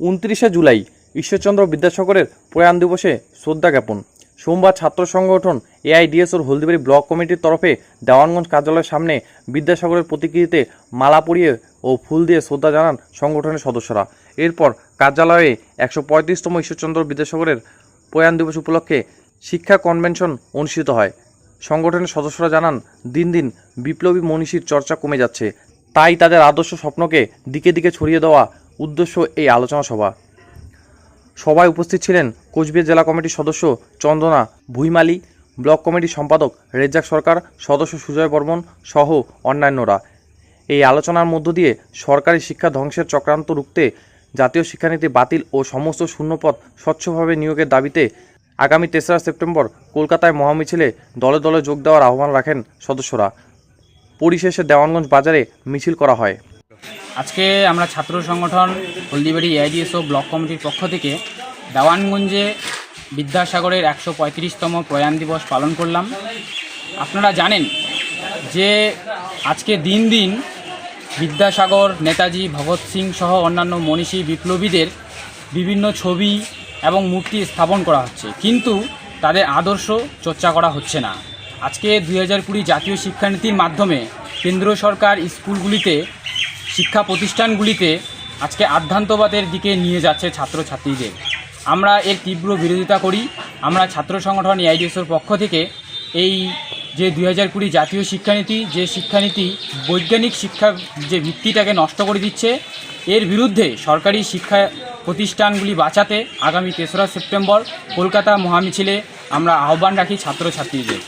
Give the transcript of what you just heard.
উনত্রিশে জুলাই ঈশ্বরচন্দ্র বিদ্যাসাগরের প্রয়াণ দিবসে শ্রদ্ধা জ্ঞাপন। সোমবার ছাত্র সংগঠন এআইডিএসওর হলদিবাড়ি ব্লক কমিটির তরফে দেওয়ানগঞ্জ কার্যালয়ের সামনে বিদ্যাসাগরের প্রতিকৃতিতে মালা পরিয়ে ও ফুল দিয়ে শ্রদ্ধা জানান সংগঠনের সদস্যরা। এরপর কার্যালয়ে একশো পঁয়ত্রিশতম ঈশ্বরচন্দ্র বিদ্যাসাগরের প্রয়াণ দিবস উপলক্ষে শিক্ষা কনভেনশন অনুষ্ঠিত হয়। সংগঠনের সদস্যরা জানান, দিন দিন বিপ্লবী মনীষীর চর্চা কমে যাচ্ছে। তাই তাদের আদর্শ স্বপ্নকে দিকে দিকে ছড়িয়ে দেওয়া উদ্দেশ্য এই আলোচনা সভা। সভায় উপস্থিত ছিলেন কোচবিহার জেলা কমিটির সদস্য চন্দনা ভুইমালি, ব্লক কমিটির সম্পাদক রেজ্জাক সরকার, সদস্য সুজয় বর্মন সহ অন্যান্যরা। এই আলোচনার মধ্য দিয়ে সরকারি শিক্ষা ধ্বংসের চক্রান্ত রুখতে জাতীয় শিক্ষানীতি বাতিল ও সমস্ত শূন্যপদ স্বচ্ছভাবে নিয়োগের দাবিতে আগামী তেসরা সেপ্টেম্বর কলকাতায় মহামিছিলে দলে দলে যোগ দেওয়ার আহ্বান রাখেন সদস্যরা। পরিশেষে দেওয়ানগঞ্জ বাজারে মিছিল করা হয়। আজকে আমরা ছাত্র সংগঠন হলদিবাড়ি এআইডিএসও ব্লক কমিটির পক্ষ থেকে দেওয়ানগঞ্জে বিদ্যাসাগরের একশো পঁয়ত্রিশতম প্রয়াণ দিবস পালন করলাম। আপনারা জানেন যে আজকে দিন দিন বিদ্যাসাগর, নেতাজি, ভগৎ সিং সহ অন্যান্য মনীষী, বিপ্লবীদের বিভিন্ন ছবি এবং মূর্তি স্থাপন করা হচ্ছে। কিন্তু তাদের আদর্শ চর্চা করা হচ্ছে না। আজকে দুই হাজার কুড়ি জাতীয় শিক্ষানীতির মাধ্যমে কেন্দ্র সরকার স্কুলগুলিতে শিক্ষা প্রতিষ্ঠানগুলিতে আজকে আধ্যান্তবাদের দিকে নিয়ে যাচ্ছে ছাত্রছাত্রীদের। আমরা এর তীব্র বিরোধিতা করি। আমরা ছাত্র সংগঠন এআইডিএসওর পক্ষ থেকে এই যে দুই হাজার কুড়ি জাতীয় শিক্ষানীতি, যে শিক্ষানীতি বৈজ্ঞানিক শিক্ষার যে ভিত্তিটাকে নষ্ট করে দিচ্ছে, এর বিরুদ্ধে সরকারি শিক্ষা প্রতিষ্ঠানগুলি বাঁচাতে আগামী তেসরা সেপ্টেম্বর কলকাতা মহামিছিলে আমরা আহ্বান রাখি ছাত্রছাত্রীদের।